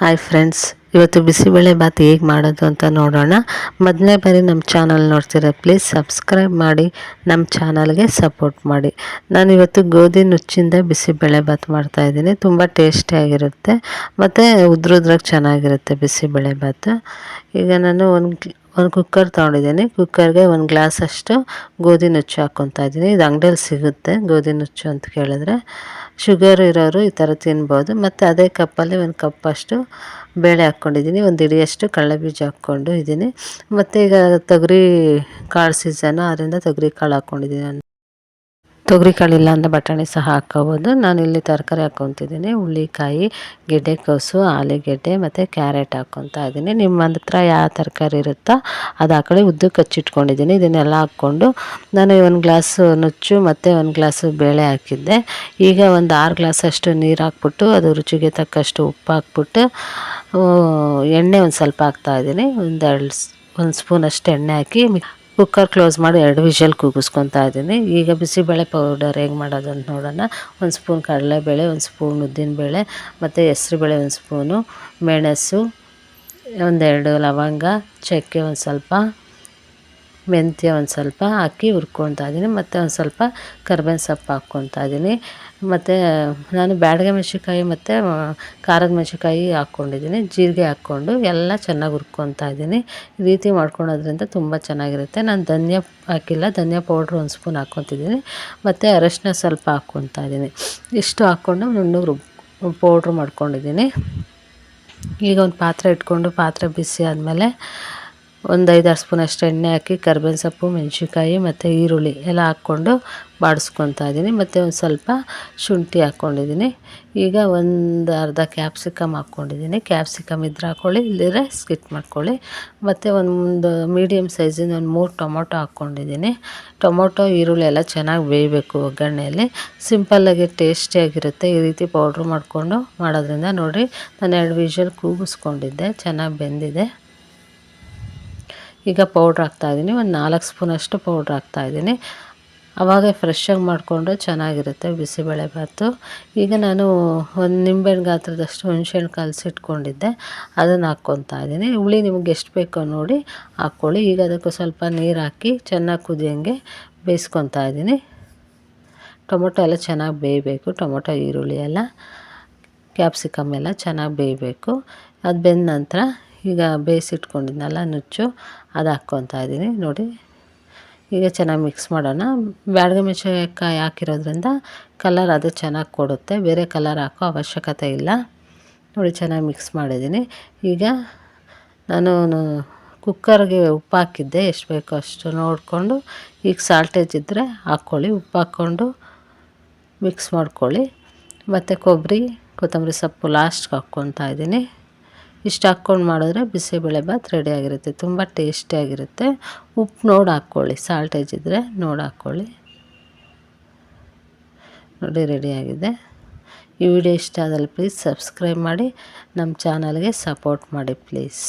Hi friends ಇವತ್ತು ಬಿಸಿಬೇಳೆ ಬಾತ್ ಹೇಗೆ ಮಾಡೋದು ಅಂತ ನೋಡೋಣ. ಮೊದಲನೇ ಬಾರಿ ನಮ್ಮ ಚಾನಲ್ ನೋಡ್ತೀರ ಪ್ಲೀಸ್ ಸಬ್ಸ್ಕ್ರೈಬ್ ಮಾಡಿ ನಮ್ಮ ಚಾನಲ್ಗೆ ಸಪೋರ್ಟ್ ಮಾಡಿ. ನಾನು ಇವತ್ತು ಗೋಧಿ ನುಚ್ಚಿಂದ ಬಿಸಿಬೇಳೆ ಬಾತ್ ಮಾಡ್ತಾಯಿದ್ದೀನಿ ತುಂಬ ಟೇಸ್ಟಿಯಾಗಿರುತ್ತೆ ಮತ್ತು ಉದ್ರುದ್ರಾಗಿ ಚೆನ್ನಾಗಿರುತ್ತೆ ಬಿಸಿಬೇಳೆ ಬಾತ್. ಈಗ ನಾನು ಒಂದು ಒಂದು ಕುಕ್ಕರ್ ತೊಗೊಂಡಿದ್ದೀನಿ. ಕುಕ್ಕರ್ಗೆ ಒಂದು ಗ್ಲಾಸಷ್ಟು ಗೋಧಿ ನುಚ್ಚು ಹಾಕ್ಕೊತಾ ಇದ್ದೀನಿ. ಇದು ಅಂಗಡಿಯಲ್ಲಿ ಸಿಗುತ್ತೆ ಗೋಧಿ ನುಚ್ಚು ಅಂತ ಕೇಳಿದ್ರೆ. ಶುಗರ್ ಇರೋರು ಈ ಥರ ತಿನ್ಬೋದು. ಮತ್ತು ಅದೇ ಕಪ್ಪಲ್ಲಿ ಒಂದು ಕಪ್ಪಷ್ಟು ಬೇಳೆ ಹಾಕ್ಕೊಂಡಿದ್ದೀನಿ. ಒಂದು ಹಿಡಿಯಷ್ಟು ಕಡಲೆಬೀಜ ಹಾಕ್ಕೊಂಡು ಇದ್ದೀನಿ. ಮತ್ತು ಈಗ ತೊಗರಿ ಕಾಳು ಸೀಸನ್ನು ಅದರಿಂದ ತೊಗರಿ ಕಾಳು ಹಾಕ್ಕೊಂಡಿದ್ದೀನಿ ನಾನು. ತೊಗರಿ ಕಾಳು ಇಲ್ಲ ಅಂದರೆ ಬಟಾಣಿ ಸಹ ಹಾಕ್ಕೋಬೋದು. ಇಲ್ಲಿ ತರಕಾರಿ ಹಾಕ್ಕೊತಿದ್ದೀನಿ. ಹುಳ್ಳಿಕಾಯಿ ಗೆಡ್ಡೆಕೋಸು ಆಲೂಗೆಡ್ಡೆ ಮತ್ತು ಕ್ಯಾರೆಟ್ ಹಾಕ್ಕೊತಾ ಇದ್ದೀನಿ. ನಿಮ್ಮ ಹತ್ರ ಯಾವ ತರಕಾರಿ ಇರುತ್ತೋ ಅದು ಹಾಕೊಳ್ಳಿ ಉದ್ದಕ್ಕೆ ಹಚ್ಚಿಟ್ಕೊಂಡಿದ್ದೀನಿ. ಇದನ್ನೆಲ್ಲ ಹಾಕ್ಕೊಂಡು ನಾನು ಒಂದು ಗ್ಲಾಸು ನುಚ್ಚು ಮತ್ತು ಒಂದು ಗ್ಲಾಸು ಬೇಳೆ ಹಾಕಿದ್ದೆ. ಈಗ ಒಂದು ಆರು ಗ್ಲಾಸಷ್ಟು ನೀರು ಹಾಕ್ಬಿಟ್ಟು, ಅದು ರುಚಿಗೆ ತಕ್ಕಷ್ಟು ಉಪ್ಪು ಹಾಕ್ಬಿಟ್ಟು ಎಣ್ಣೆ ಒಂದು ಸ್ವಲ್ಪ ಹಾಕ್ತಾಯಿದ್ದೀನಿ ಒಂದು ಎರಡು ಒಂದು ಸ್ಪೂನಷ್ಟು ಎಣ್ಣೆ ಹಾಕಿ ಕುಕ್ಕರ್ ಕ್ಲೋಸ್ ಮಾಡಿ ಎರಡು ವಿಷಲ್ ಕೂಗಿಸ್ಕೊತಾ ಇದ್ದೀನಿ. ಈಗ ಬಿಸಿಬೇಳೆ ಪೌಡರ್ ಹೇಗೆ ಮಾಡೋದು ಅಂತ ನೋಡೋಣ. ಒಂದು ಸ್ಪೂನ್ ಕಡಲೆಬೇಳೆ, ಒಂದು ಸ್ಪೂನ್ ಉದ್ದಿನಬೇಳೆ, ಮತ್ತು ಹೆಸ್ರುಬೇಳೆ ಒಂದು ಸ್ಪೂನು ಮೆಣಸು, ಒಂದೆರಡು ಲವಂಗ, ಚಕ್ಕೆ ಒಂದು ಸ್ವಲ್ಪ. ಮೆಂತ್ಯ ಒಂದು ಸ್ವಲ್ಪ ಹಾಕಿ ಹುರ್ಕೊತಾ ಇದ್ದೀನಿ ಮತ್ತು ಒಂದು ಸ್ವಲ್ಪ ಕರ್ಬೇವಿನ ಸೊಪ್ಪು ಹಾಕ್ಕೊತಾ ಇದ್ದೀನಿ ಮತ್ತು ನಾನು ಬ್ಯಾಡಗೆ ಮೆಣಸಿನ್ಕಾಯಿ ಮತ್ತು ಖಾರದ ಮೆಣಸಿನ್ಕಾಯಿ ಹಾಕ್ಕೊಂಡಿದ್ದೀನಿ ಜೀರಿಗೆ ಹಾಕ್ಕೊಂಡು ಎಲ್ಲ ಚೆನ್ನಾಗಿ ಹುರ್ಕೊತಾ ಇದ್ದೀನಿ ಈ ರೀತಿ ಮಾಡ್ಕೊಳೋದ್ರಿಂದ ತುಂಬ ಚೆನ್ನಾಗಿರುತ್ತೆ. ನಾನು ಧನಿಯಾ ಹಾಕಿಲ್ಲ. ಧನಿಯಾ ಪೌಡ್ರ್ ಒಂದು ಸ್ಪೂನ್ ಹಾಕ್ಕೊತಿದ್ದೀನಿ ಮತ್ತು ಅರಶಿನ ಸ್ವಲ್ಪ ಹಾಕ್ಕೊತಾ ಇದ್ದೀನಿ ಇಷ್ಟು ಹಾಕ್ಕೊಂಡು ನುಣ್ಣಗೆ ರುಬ್, ಪೌಡ್ರ್ ಮಾಡ್ಕೊಂಡಿದ್ದೀನಿ ಈಗ ಒಂದು ಪಾತ್ರೆ ಇಟ್ಕೊಂಡು ಪಾತ್ರೆ ಬಿಸಿ ಆದಮೇಲೆ ಒಂದು ಐದಾರು ಸ್ಪೂನಷ್ಟು ಎಣ್ಣೆ ಹಾಕಿ, ಕರ್ಬೇವಿನ ಸೊಪ್ಪು, ಮೆಣಸಿನ್ಕಾಯಿ ಮತ್ತು ಈರುಳ್ಳಿ ಎಲ್ಲ ಹಾಕ್ಕೊಂಡು ಬಾಡಿಸ್ಕೊತಾ ಇದ್ದೀನಿ. ಮತ್ತು ಒಂದು ಸ್ವಲ್ಪ ಶುಂಠಿ ಹಾಕ್ಕೊಂಡಿದ್ದೀನಿ. ಈಗ ಒಂದು ಅರ್ಧ ಕ್ಯಾಪ್ಸಿಕಮ್ ಹಾಕ್ಕೊಂಡಿದ್ದೀನಿ. ಕ್ಯಾಪ್ಸಿಕಮ್ ಇದ್ರೆ ಹಾಕ್ಕೊಳ್ಳಿ ಇಲ್ಲದಿದ್ರೆ ಸ್ಕಿಟ್ ಮಾಡ್ಕೊಳ್ಳಿ. ಮತ್ತು ಒಂದು ಮೀಡಿಯಮ್ ಸೈಜಿನ ಒಂದು ಮೂರು ಟೊಮೊಟೊ ಹಾಕ್ಕೊಂಡಿದ್ದೀನಿ. ಟೊಮೊಟೊ, ಈರುಳ್ಳಿ ಎಲ್ಲ ಚೆನ್ನಾಗಿ ಬೇಯಬೇಕು ಒಗ್ಗರಣೆಯಲ್ಲಿ. ಸಿಂಪಲ್ಲಾಗಿ ಟೇಸ್ಟಿಯಾಗಿರುತ್ತೆ ಈ ರೀತಿ ಪೌಡ್ರ್ ಮಾಡಿಕೊಂಡು ಮಾಡೋದ್ರಿಂದ ನೋಡಿ ನಾನು ಎರಡು ವಿಷಲ್ ಕೂಗಿಸ್ಕೊಂಡಿದ್ದೆ, ಚೆನ್ನಾಗಿ ಬೆಂದಿದೆ. ಈಗ ಪೌಡ್ರ್ ಹಾಕ್ತಾಯಿದ್ದೀನಿ ಒಂದು ನಾಲ್ಕು ಸ್ಪೂನಷ್ಟು ಪೌಡ್ರ್ ಹಾಕ್ತಾಯಿದ್ದೀನಿ ಆವಾಗ ಫ್ರೆಶ್ಶಾಗಿ ಮಾಡಿಕೊಂಡ್ರೆ ಚೆನ್ನಾಗಿರುತ್ತೆ ಬಿಸಿಬೇಳೆ ಭಾತು. ಈಗ ನಾನು ಒಂದು ನಿಂಬೆಹಣ್ಣು ಗಾತ್ರದಷ್ಟು ಹುಣ್ಸೆಹಣ್ಣು ಕಲಸಿಟ್ಕೊಂಡಿದ್ದೆ. ಅದನ್ನು ಹಾಕ್ಕೊತಾ ಇದ್ದೀನಿ. ಹುಳಿ ನಿಮ್ಗೆ ಎಷ್ಟು ಬೇಕೋ ನೋಡಿ ಹಾಕ್ಕೊಳ್ಳಿ ಈಗ ಅದಕ್ಕೆ ಸ್ವಲ್ಪ ನೀರು ಹಾಕಿ ಚೆನ್ನಾಗಿ ಕುದಿಯೋಂಗೆ ಬೇಯಿಸ್ಕೊತಾ ಇದ್ದೀನಿ. ಟೊಮೊಟೊ ಎಲ್ಲ ಚೆನ್ನಾಗಿ ಬೇಯಬೇಕು. ಟೊಮೊಟೊ, ಈರುಳ್ಳಿ ಎಲ್ಲ, ಕ್ಯಾಪ್ಸಿಕಮ್ ಎಲ್ಲ ಚೆನ್ನಾಗಿ ಬೇಯಬೇಕು. ಅದು ಬೆಂದ ನಂತರ ಈಗ ಬೇಯಿಸಿಟ್ಕೊಂಡಿದ್ನಲ್ಲ ನುಚ್ಚು, ಅದು ಹಾಕ್ಕೊತಾ ಇದ್ದೀನಿ. ನೋಡಿ, ಈಗ ಚೆನ್ನಾಗಿ ಮಿಕ್ಸ್ ಮಾಡೋಣ. ಬ್ಯಾಡಗೆ ಮೆಣಸಿನ್ಕಾಯಿ ಹಾಕಿರೋದ್ರಿಂದ ಕಲರ್ ಅದು ಚೆನ್ನಾಗಿ ಕೊಡುತ್ತೆ. ಬೇರೆ ಕಲರ್ ಹಾಕೋ ಅವಶ್ಯಕತೆ ಇಲ್ಲ. ನೋಡಿ, ಚೆನ್ನಾಗಿ ಮಿಕ್ಸ್ ಮಾಡಿದ್ದೀನಿ. ಈಗ ನಾನು ಕುಕ್ಕರ್ಗೆ ಉಪ್ಪು ಹಾಕಿದ್ದೆ. ಎಷ್ಟು ಬೇಕೋ ಅಷ್ಟು ನೋಡಿಕೊಂಡು, ಈಗ ಸಾಲ್ಟೇಜ್ ಇದ್ದರೆ ಹಾಕ್ಕೊಳ್ಳಿ. ಉಪ್ಪು ಹಾಕ್ಕೊಂಡು ಮಿಕ್ಸ್ ಮಾಡ್ಕೊಳ್ಳಿ. ಮತ್ತು ಕೊಬ್ಬರಿ, ಕೊತ್ತಂಬರಿ ಸೊಪ್ಪು ಲಾಸ್ಟ್ಗೆ ಹಾಕ್ಕೊತಾ ಇದ್ದೀನಿ. ಇಷ್ಟು ಹಾಕ್ಕೊಂಡು ಮಾಡಿದ್ರೆ ರೆಡಿ ರೆಡಿಯಾಗಿರುತ್ತೆ ತುಂಬ ಟೇಸ್ಟಿಯಾಗಿರುತ್ತೆ ಉಪ್ಪು ನೋಡಿ ಹಾಕ್ಕೊಳ್ಳಿ. ಸಾಲ್ಟೇಜ್ ಇದ್ದರೆ ನೋಡಿ ಹಾಕ್ಕೊಳ್ಳಿ. ನೋಡಿ ರೆಡಿಯಾಗಿದೆ ಈ ವಿಡಿಯೋ ಇಷ್ಟ ಆದಲ್ಲಿ ಪ್ಲೀಸ್ ಸಬ್ಸ್ಕ್ರೈಬ್ ಮಾಡಿ. ನಮ್ಮ ಚಾನಲ್ಗೆ ಸಪೋರ್ಟ್ ಮಾಡಿ ಪ್ಲೀಸ್